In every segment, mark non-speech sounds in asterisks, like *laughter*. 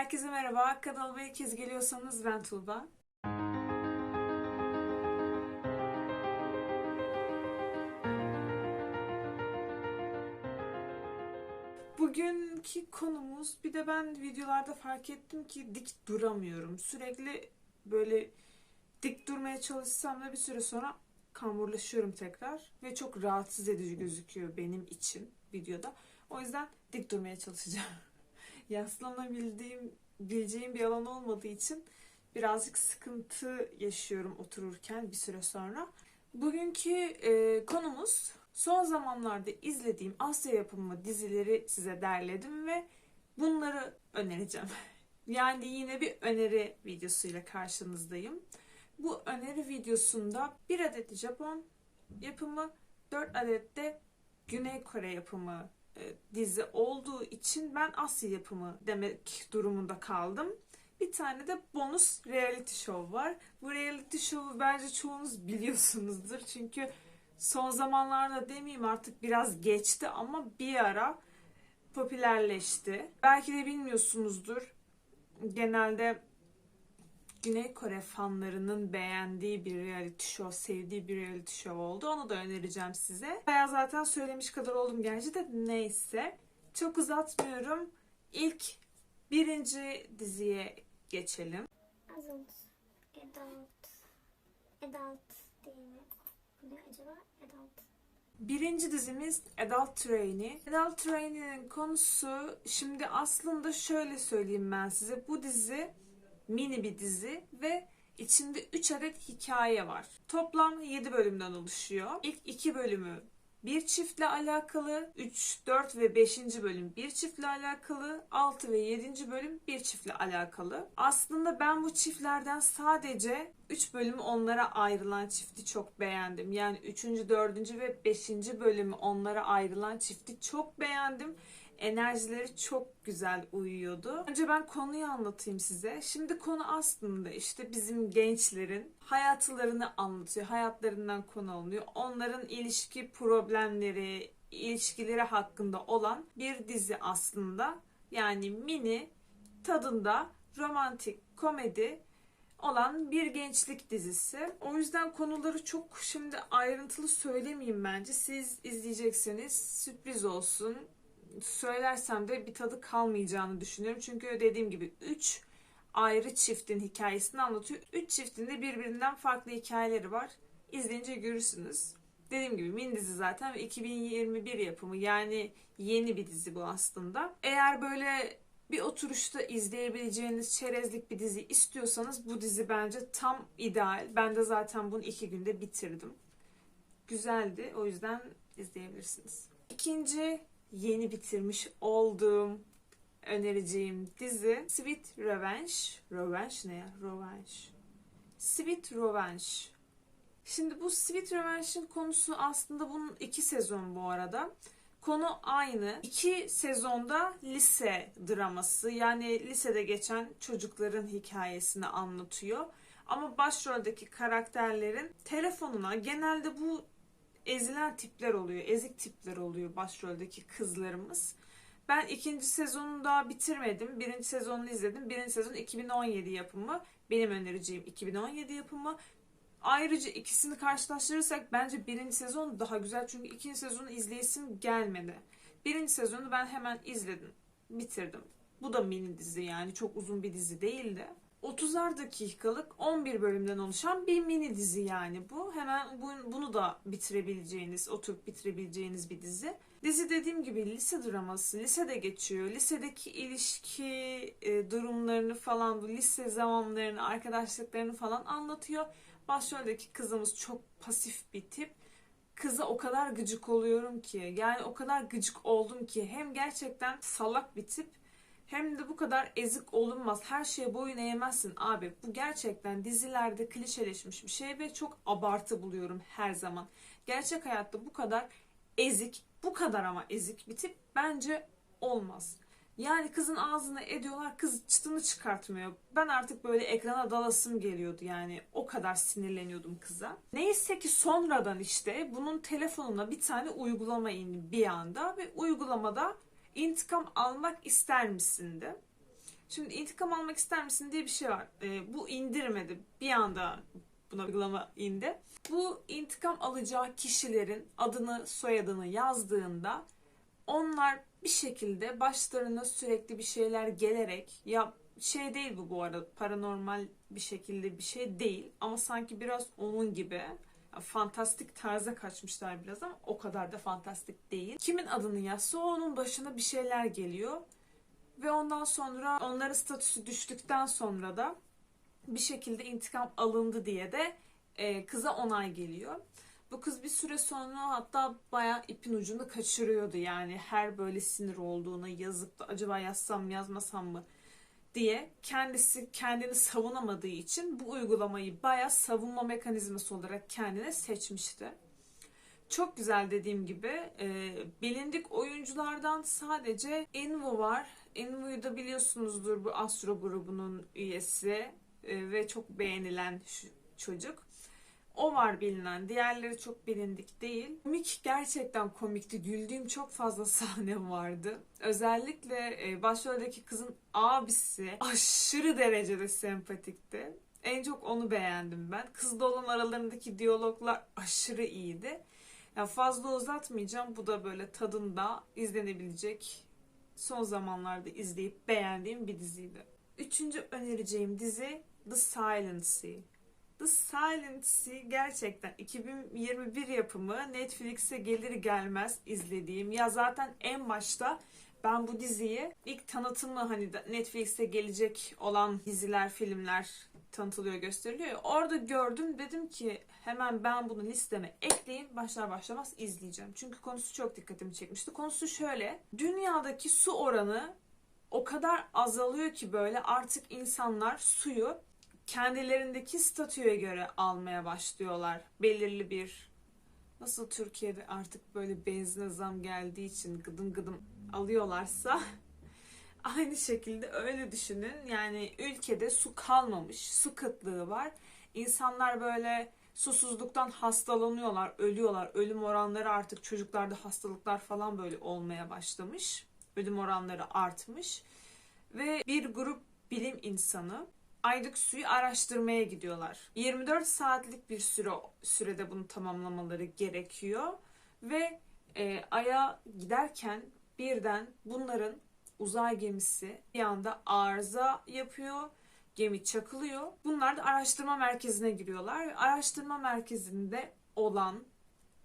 Herkese merhaba. Kanalıma ilk kez geliyorsanız ben Tuğba. Bugünkü konumuz bir de ben videolarda fark ettim ki dik duramıyorum. Sürekli böyle dik durmaya çalışsam da bir süre sonra kamburlaşıyorum tekrar ve çok rahatsız edici gözüküyor benim için videoda. O yüzden dik durmaya çalışacağım. Yaslanabildiğim bileceğim bir alan olmadığı için birazcık sıkıntı yaşıyorum otururken bir süre sonra. Bugünkü e, konumuz son zamanlarda izlediğim Asya yapımı dizileri size derledim ve bunları önereceğim. *laughs* Yani yine bir öneri videosuyla karşınızdayım. Bu öneri videosunda bir adet Japon yapımı, 4 adet de Güney Kore yapımı dizi olduğu için ben Asya yapımı demek durumunda kaldım. Bir tane de bonus reality show var. Bu reality show'u bence çoğunuz biliyorsunuzdur. Çünkü son zamanlarda demeyeyim artık biraz geçti ama bir ara popülerleşti. Belki de bilmiyorsunuzdur. Genelde Güney Kore fanlarının beğendiği bir reality show, sevdiği bir reality show oldu. Onu da önereceğim size. Bayağı zaten söylemiş kadar oldum gerçi de neyse. Çok uzatmıyorum. İlk birinci diziye geçelim. Adult, adult, adult değil mi? Bu ne acaba? Adult. Birinci dizimiz Adult Trainee. Adult Trainee'nin konusu şimdi aslında şöyle söyleyeyim ben size. Bu dizi mini bir dizi ve içinde 3 adet hikaye var. Toplam 7 bölümden oluşuyor. İlk 2 bölümü bir çiftle alakalı, 3, 4 ve 5. bölüm bir çiftle alakalı, 6 ve 7. bölüm bir çiftle alakalı. Aslında ben bu çiftlerden sadece 3 bölümü onlara ayrılan çifti çok beğendim. Yani 3. 4. ve 5. bölümü onlara ayrılan çifti çok beğendim enerjileri çok güzel uyuyordu. Önce ben konuyu anlatayım size. Şimdi konu aslında işte bizim gençlerin hayatlarını anlatıyor. Hayatlarından konu alınıyor. Onların ilişki problemleri, ilişkileri hakkında olan bir dizi aslında. Yani mini tadında romantik komedi olan bir gençlik dizisi. O yüzden konuları çok şimdi ayrıntılı söylemeyeyim bence. Siz izleyecekseniz sürpriz olsun söylersem de bir tadı kalmayacağını düşünüyorum. Çünkü dediğim gibi 3 ayrı çiftin hikayesini anlatıyor. 3 çiftin de birbirinden farklı hikayeleri var. İzleyince görürsünüz. Dediğim gibi mini dizi zaten ve 2021 yapımı yani yeni bir dizi bu aslında. Eğer böyle bir oturuşta izleyebileceğiniz çerezlik bir dizi istiyorsanız bu dizi bence tam ideal. Ben de zaten bunu iki günde bitirdim. Güzeldi. O yüzden izleyebilirsiniz. İkinci yeni bitirmiş olduğum önereceğim dizi Sweet Revenge. Revenge ne ya? Revenge. Sweet Revenge. Şimdi bu Sweet Revenge'in konusu aslında bunun iki sezon bu arada. Konu aynı. İki sezonda lise draması yani lisede geçen çocukların hikayesini anlatıyor. Ama başroldeki karakterlerin telefonuna genelde bu ezilen tipler oluyor. Ezik tipler oluyor başroldeki kızlarımız. Ben ikinci sezonunu daha bitirmedim. Birinci sezonunu izledim. Birinci sezon 2017 yapımı. Benim önereceğim 2017 yapımı. Ayrıca ikisini karşılaştırırsak bence birinci sezon daha güzel. Çünkü ikinci sezonu izleyesim gelmedi. Birinci sezonu ben hemen izledim. Bitirdim. Bu da mini dizi yani çok uzun bir dizi değildi. 30'ar dakikalık 11 bölümden oluşan bir mini dizi yani bu. Hemen bu- bunu da bitirebileceğiniz, oturup bitirebileceğiniz bir dizi. Dizi dediğim gibi lise draması, lisede geçiyor. Lisedeki ilişki e, durumlarını falan, bu lise zamanlarını, arkadaşlıklarını falan anlatıyor. Başroldeki kızımız çok pasif bir tip. Kıza o kadar gıcık oluyorum ki, yani o kadar gıcık oldum ki hem gerçekten salak bir tip hem de bu kadar ezik olunmaz. Her şeye boyun eğmezsin abi. Bu gerçekten dizilerde klişeleşmiş bir şey ve çok abartı buluyorum her zaman. Gerçek hayatta bu kadar ezik, bu kadar ama ezik bir tip bence olmaz. Yani kızın ağzına ediyorlar kız çıtını çıkartmıyor. Ben artık böyle ekrana dalasım geliyordu yani o kadar sinirleniyordum kıza. Neyse ki sonradan işte bunun telefonuna bir tane uygulama indi bir anda ve uygulamada intikam almak ister misindi? Şimdi intikam almak ister misin diye bir şey var. Ee, bu indirmedi. Bir anda buna uygulama indi. Bu intikam alacağı kişilerin adını soyadını yazdığında onlar bir şekilde başlarına sürekli bir şeyler gelerek ya şey değil bu bu arada paranormal bir şekilde bir şey değil ama sanki biraz onun gibi fantastik tarza kaçmışlar biraz ama o kadar da fantastik değil. Kimin adını yazsa onun başına bir şeyler geliyor ve ondan sonra onların statüsü düştükten sonra da bir şekilde intikam alındı diye de e, kıza onay geliyor. Bu kız bir süre sonra hatta bayağı ipin ucunu kaçırıyordu yani her böyle sinir olduğuna yazıp da acaba yazsam yazmasam mı diye kendisi kendini savunamadığı için bu uygulamayı bayağı savunma mekanizması olarak kendine seçmişti. Çok güzel dediğim gibi e, bilindik oyunculardan sadece Envu var. Envu'yu da biliyorsunuzdur bu Astro grubunun üyesi e, ve çok beğenilen çocuk. O var bilinen. Diğerleri çok bilindik değil. Komik gerçekten komikti. Güldüğüm çok fazla *laughs* sahne vardı. Özellikle e, başroldeki kızın abisi aşırı derecede sempatikti. En çok onu beğendim ben. Kızla olan aralarındaki diyaloglar aşırı iyiydi. Ya fazla uzatmayacağım. Bu da böyle tadında izlenebilecek son zamanlarda izleyip beğendiğim bir diziydi. Üçüncü önereceğim dizi The Silent Sea. The Silent Sea gerçekten 2021 yapımı Netflix'e gelir gelmez izlediğim. Ya zaten en başta ben bu diziyi ilk tanıtımı hani Netflix'e gelecek olan diziler, filmler tanıtılıyor, gösteriliyor. Orada gördüm dedim ki hemen ben bunu listeme ekleyeyim. Başlar başlamaz izleyeceğim. Çünkü konusu çok dikkatimi çekmişti. Konusu şöyle. Dünyadaki su oranı o kadar azalıyor ki böyle artık insanlar suyu kendilerindeki statüye göre almaya başlıyorlar. Belirli bir nasıl Türkiye'de artık böyle benzine zam geldiği için gıdım gıdım alıyorlarsa *laughs* aynı şekilde öyle düşünün. Yani ülkede su kalmamış, su kıtlığı var. İnsanlar böyle susuzluktan hastalanıyorlar, ölüyorlar. Ölüm oranları artık çocuklarda hastalıklar falan böyle olmaya başlamış. Ölüm oranları artmış. Ve bir grup bilim insanı aylık suyu araştırmaya gidiyorlar. 24 saatlik bir süre sürede bunu tamamlamaları gerekiyor ve e, Ay'a giderken birden bunların uzay gemisi bir anda arıza yapıyor. Gemi çakılıyor. Bunlar da araştırma merkezine giriyorlar. Araştırma merkezinde olan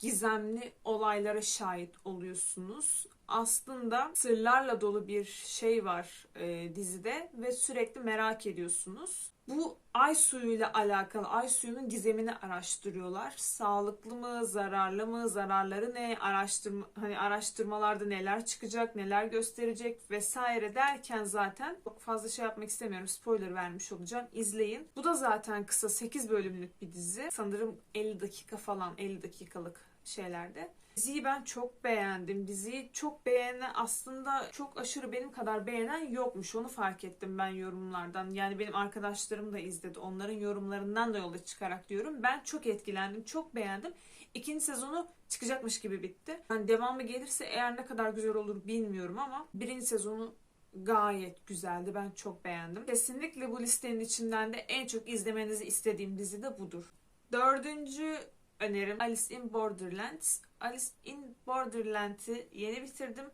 gizemli olaylara şahit oluyorsunuz. Aslında sırlarla dolu bir şey var e, dizide ve sürekli merak ediyorsunuz. Bu ay suyuyla alakalı ay suyunun gizemini araştırıyorlar. Sağlıklı mı, zararlı mı, zararları ne, araştırma hani araştırmalarda neler çıkacak, neler gösterecek vesaire derken zaten çok fazla şey yapmak istemiyorum. Spoiler vermiş olacağım. İzleyin. Bu da zaten kısa 8 bölümlük bir dizi. Sanırım 50 dakika falan, 50 dakikalık şeylerde. Diziyi ben çok beğendim. Diziyi çok beğenen aslında çok aşırı benim kadar beğenen yokmuş. Onu fark ettim ben yorumlardan. Yani benim arkadaşlarım da izledi. Onların yorumlarından da yola çıkarak diyorum. Ben çok etkilendim. Çok beğendim. İkinci sezonu çıkacakmış gibi bitti. Yani devamı gelirse eğer ne kadar güzel olur bilmiyorum ama birinci sezonu gayet güzeldi. Ben çok beğendim. Kesinlikle bu listenin içinden de en çok izlemenizi istediğim dizi de budur. Dördüncü önerim Alice in Borderlands. Alice in Borderland'i yeni bitirdim.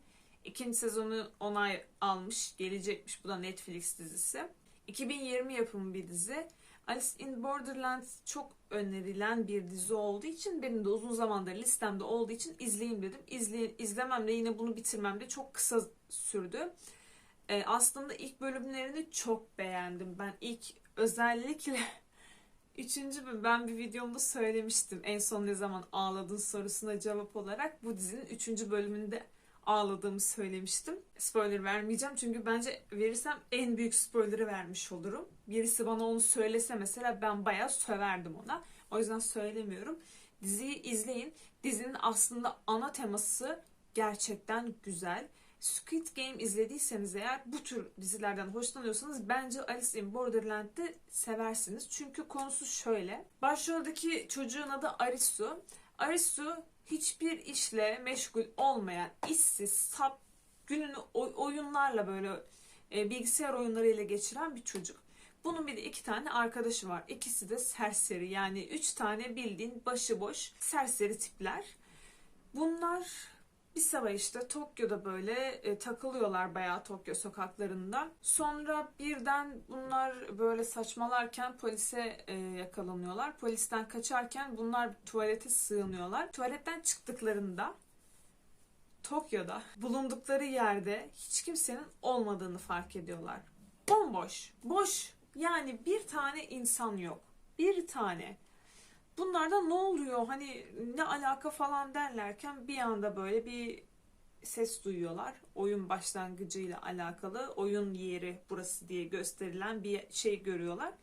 İkinci sezonu onay almış, gelecekmiş. Bu da Netflix dizisi. 2020 yapımı bir dizi. Alice in Borderlands çok önerilen bir dizi olduğu için benim de uzun zamandır listemde olduğu için izleyeyim dedim. İzley izlemem de yine bunu bitirmem de çok kısa sürdü. Ee, aslında ilk bölümlerini çok beğendim. Ben ilk özellikle *laughs* Üçüncü ben bir videomda söylemiştim. En son ne zaman ağladın sorusuna cevap olarak bu dizinin üçüncü bölümünde ağladığımı söylemiştim. Spoiler vermeyeceğim çünkü bence verirsem en büyük spoiler'ı vermiş olurum. Birisi bana onu söylese mesela ben bayağı söverdim ona. O yüzden söylemiyorum. Diziyi izleyin. Dizinin aslında ana teması gerçekten güzel. Squid Game izlediyseniz eğer bu tür dizilerden hoşlanıyorsanız bence Alice in Borderland'ı seversiniz. Çünkü konusu şöyle. Başroldeki çocuğun adı Arisu. Arisu hiçbir işle meşgul olmayan, işsiz, sap, gününü oy- oyunlarla böyle e, bilgisayar oyunları ile geçiren bir çocuk. Bunun bir de iki tane arkadaşı var. İkisi de serseri yani üç tane bildiğin başıboş serseri tipler. Bunlar bir sabah işte Tokyo'da böyle e, takılıyorlar bayağı Tokyo sokaklarında. Sonra birden bunlar böyle saçmalarken polise e, yakalanıyorlar. Polisten kaçarken bunlar tuvalete sığınıyorlar. Tuvaletten çıktıklarında Tokyo'da bulundukları yerde hiç kimsenin olmadığını fark ediyorlar. Bomboş, boş. Yani bir tane insan yok. Bir tane. Bunlarda ne oluyor hani ne alaka falan derlerken bir anda böyle bir ses duyuyorlar. Oyun başlangıcıyla alakalı oyun yeri burası diye gösterilen bir şey görüyorlar.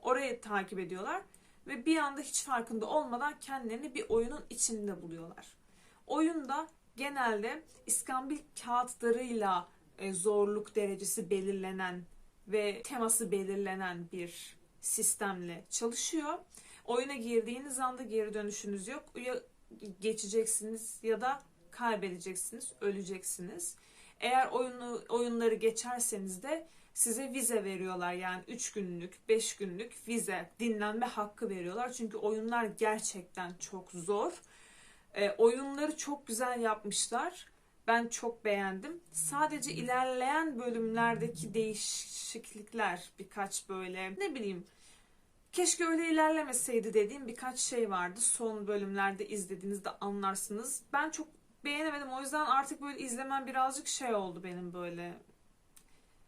Orayı takip ediyorlar ve bir anda hiç farkında olmadan kendilerini bir oyunun içinde buluyorlar. Oyunda genelde iskambil kağıtlarıyla e, zorluk derecesi belirlenen ve teması belirlenen bir sistemle çalışıyor. Oyuna girdiğiniz anda geri dönüşünüz yok. Ya geçeceksiniz ya da kaybedeceksiniz, öleceksiniz. Eğer oyunu oyunları geçerseniz de size vize veriyorlar. Yani 3 günlük, 5 günlük vize, dinlenme hakkı veriyorlar. Çünkü oyunlar gerçekten çok zor. E, oyunları çok güzel yapmışlar. Ben çok beğendim. Sadece ilerleyen bölümlerdeki değişiklikler birkaç böyle ne bileyim keşke öyle ilerlemeseydi dediğim birkaç şey vardı. Son bölümlerde izlediğinizde anlarsınız. Ben çok beğenemedim. O yüzden artık böyle izlemem birazcık şey oldu benim böyle.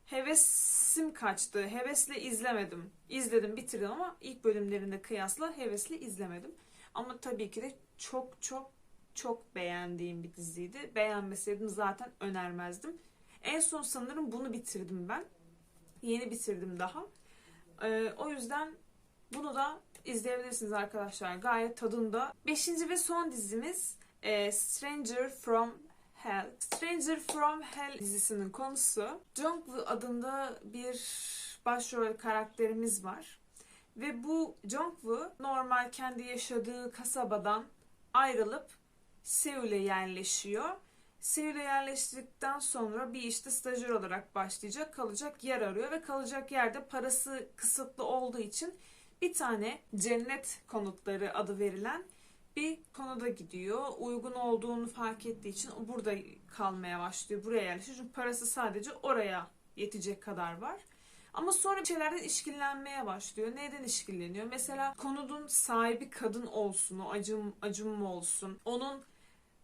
Hevesim kaçtı. Hevesle izlemedim. İzledim, bitirdim ama ilk bölümlerinde kıyasla hevesle izlemedim. Ama tabii ki de çok çok çok beğendiğim bir diziydi. Beğenmeseydim zaten önermezdim. En son sanırım bunu bitirdim ben. Yeni bitirdim daha. Ee, o yüzden bunu da izleyebilirsiniz arkadaşlar. Gayet tadında. Beşinci ve son dizimiz e, Stranger from Hell. Stranger from Hell dizisinin konusu Jungwoo adında bir başrol karakterimiz var. Ve bu Jungwoo normal kendi yaşadığı kasabadan ayrılıp Seul'e yerleşiyor. Seul'e yerleştirdikten sonra bir işte stajyer olarak başlayacak, kalacak yer arıyor ve kalacak yerde parası kısıtlı olduğu için bir tane cennet konutları adı verilen bir konuda gidiyor. Uygun olduğunu fark ettiği için burada kalmaya başlıyor. Buraya yerleşiyor. Çünkü parası sadece oraya yetecek kadar var. Ama sonra bir şeylerden işkillenmeye başlıyor. Neden işkilleniyor? Mesela konudun sahibi kadın olsun, o acım, acım olsun. Onun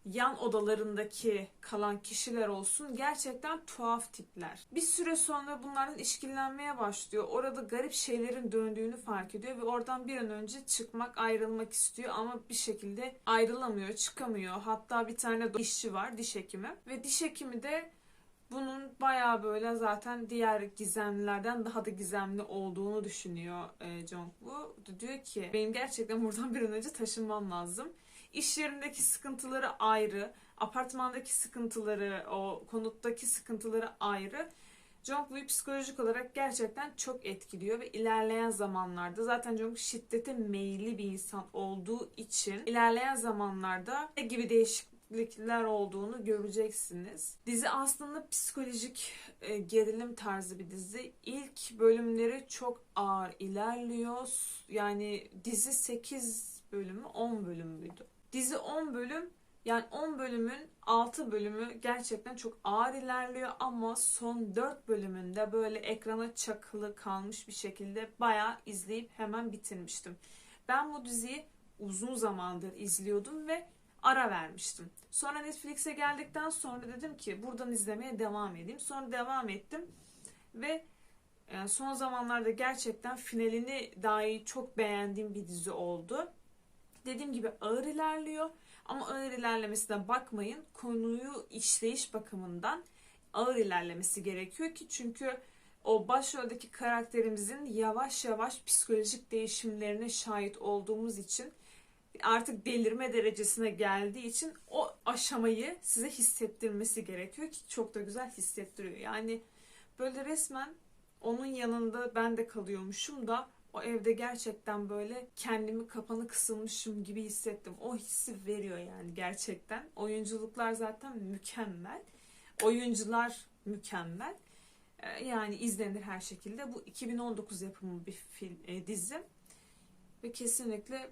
yan odalarındaki kalan kişiler olsun gerçekten tuhaf tipler. Bir süre sonra bunlardan işkillenmeye başlıyor. Orada garip şeylerin döndüğünü fark ediyor ve oradan bir an önce çıkmak, ayrılmak istiyor ama bir şekilde ayrılamıyor, çıkamıyor. Hatta bir tane işçi var, diş hekimi ve diş hekimi de bunun bayağı böyle zaten diğer gizemlilerden daha da gizemli olduğunu düşünüyor e, Jungwoo. Diyor ki benim gerçekten buradan bir an önce taşınmam lazım. İş yerindeki sıkıntıları ayrı, apartmandaki sıkıntıları, o konuttaki sıkıntıları ayrı. Jungwoo'yu psikolojik olarak gerçekten çok etkiliyor ve ilerleyen zamanlarda zaten Jungwoo şiddete meyilli bir insan olduğu için ilerleyen zamanlarda ne gibi değişiklikler olduğunu göreceksiniz. Dizi aslında psikolojik e, gerilim tarzı bir dizi. İlk bölümleri çok ağır ilerliyor. Yani dizi 8 bölümü 10 bölüm müydü? Dizi 10 bölüm yani 10 bölümün 6 bölümü gerçekten çok ağır ilerliyor ama son 4 bölümünde böyle ekrana çakılı kalmış bir şekilde bayağı izleyip hemen bitirmiştim. Ben bu diziyi uzun zamandır izliyordum ve ara vermiştim. Sonra Netflix'e geldikten sonra dedim ki buradan izlemeye devam edeyim. Sonra devam ettim ve e, son zamanlarda gerçekten finalini dahi çok beğendiğim bir dizi oldu. Dediğim gibi ağır ilerliyor ama ağır ilerlemesine bakmayın. Konuyu işleyiş bakımından ağır ilerlemesi gerekiyor ki çünkü o başroldeki karakterimizin yavaş yavaş psikolojik değişimlerine şahit olduğumuz için artık delirme derecesine geldiği için o aşamayı size hissettirmesi gerekiyor ki çok da güzel hissettiriyor. Yani böyle resmen onun yanında ben de kalıyormuşum da o evde gerçekten böyle kendimi kapanı kısılmışım gibi hissettim. O hissi veriyor yani gerçekten. Oyunculuklar zaten mükemmel. Oyuncular mükemmel. E, Yani izlenir her şekilde. Bu 2019 yapımı bir film e, dizi ve kesinlikle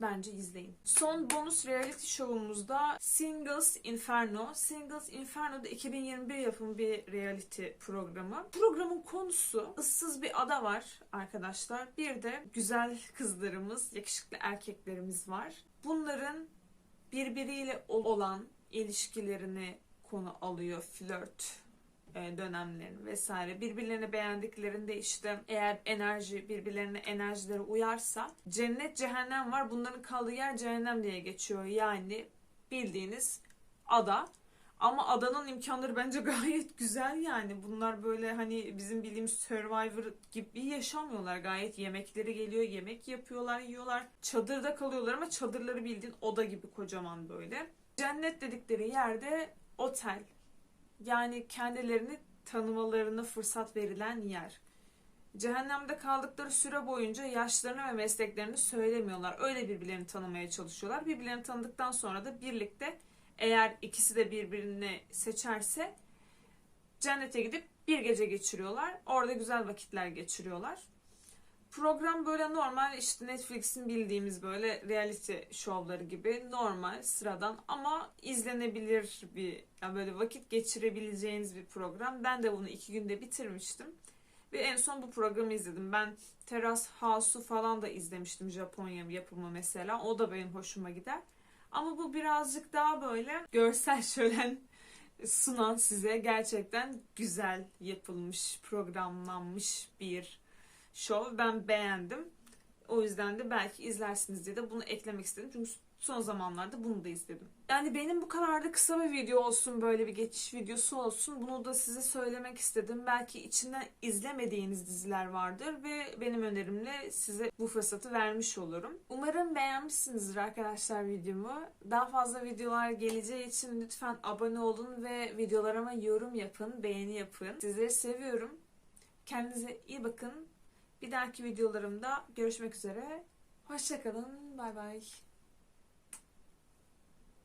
bence izleyin. Son bonus reality şovumuzda Singles Inferno. Singles Inferno da 2021 yapımı bir reality programı. Programın konusu ıssız bir ada var arkadaşlar. Bir de güzel kızlarımız, yakışıklı erkeklerimiz var. Bunların birbiriyle olan ilişkilerini konu alıyor. Flört dönemlerini vesaire. Birbirlerini beğendiklerinde işte eğer enerji birbirlerine enerjileri uyarsa cennet cehennem var. Bunların kaldığı yer cehennem diye geçiyor. Yani bildiğiniz ada. Ama adanın imkanları bence *laughs* gayet güzel yani. Bunlar böyle hani bizim bildiğimiz Survivor gibi yaşamıyorlar. Gayet yemekleri geliyor, yemek yapıyorlar, yiyorlar. Çadırda kalıyorlar ama çadırları bildiğin oda gibi kocaman böyle. Cennet dedikleri yerde otel. Yani kendilerini tanımalarına fırsat verilen yer. Cehennemde kaldıkları süre boyunca yaşlarını ve mesleklerini söylemiyorlar. Öyle birbirlerini tanımaya çalışıyorlar. Birbirlerini tanıdıktan sonra da birlikte eğer ikisi de birbirini seçerse cennete gidip bir gece geçiriyorlar. Orada güzel vakitler geçiriyorlar. Program böyle normal işte Netflix'in bildiğimiz böyle reality şovları gibi normal sıradan ama izlenebilir bir yani böyle vakit geçirebileceğiniz bir program. Ben de bunu iki günde bitirmiştim. Ve en son bu programı izledim. Ben Teras House'u falan da izlemiştim Japonya yapımı mesela. O da benim hoşuma gider. Ama bu birazcık daha böyle görsel şölen sunan size gerçekten güzel yapılmış, programlanmış bir show. Ben beğendim. O yüzden de belki izlersiniz diye de bunu eklemek istedim. Çünkü son zamanlarda bunu da izledim. Yani benim bu kadar da kısa bir video olsun, böyle bir geçiş videosu olsun. Bunu da size söylemek istedim. Belki içinden izlemediğiniz diziler vardır ve benim önerimle size bu fırsatı vermiş olurum. Umarım beğenmişsinizdir arkadaşlar videomu. Daha fazla videolar geleceği için lütfen abone olun ve videolarıma yorum yapın, beğeni yapın. Sizleri seviyorum. Kendinize iyi bakın. Bir dahaki videolarımda görüşmek üzere. Hoşçakalın. Bay bay.